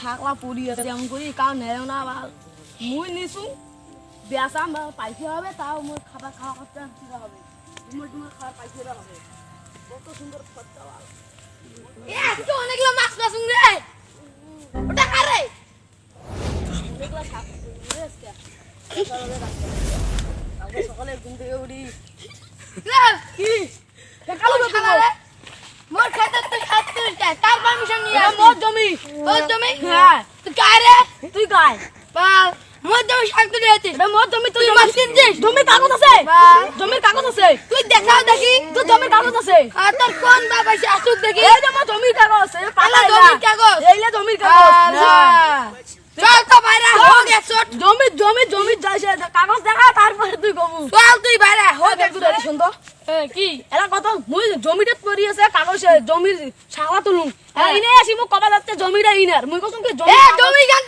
শাকলা পড়ি আছে এমন করি কাউ নেয় না বা মুই নিছু বেসাম বা পাইতে হবে তাও মোর খাবার খাওয়া করতে দিতে হবে। ডুমুর ডুমুর খাবার পাইতে হবে। কত সুন্দর খরচা বাল। এ আজকে অনেকগুলো মাছ না শুনবে ওটা কারে অনেকগুলো শাক আছে সকালে ঘুম থেকে উঠি। কি? চাই তার পারমিশন নিয়ে এটা মোর জমি তোর জমি হ্যাঁ। তুই কারে? তুই গায় বাল মোর জমি দিয়েছিস। এটা মোর জমি তুই তুই মাছ কিনছিস? জমির কাগজ আছে। জমির কাগজ আছে। তুই দেখাও দেখি। তোর জমির কাগজ আছে। আর তোর কোন বাপ আছে আসুক দেখি। এই যে মোর জমির কাগজ এই পালা জমির কাগজ। এইলে জমির কাগজ। চল তো বাইরে হোক একশো জমি জমি জমি যাইছে কাগজ দেখা তারপরে তুই কবু। চল তুই বাইরে একটু দেখি শুনতো কি? এলা কত? মুই জমিতে পড়ি আছে কাগজ জমির শালা তুলুম। ইনে আসি মোক কবা যাচ্ছে জমিটা ইনার মুই কসম কি জমি জমি গান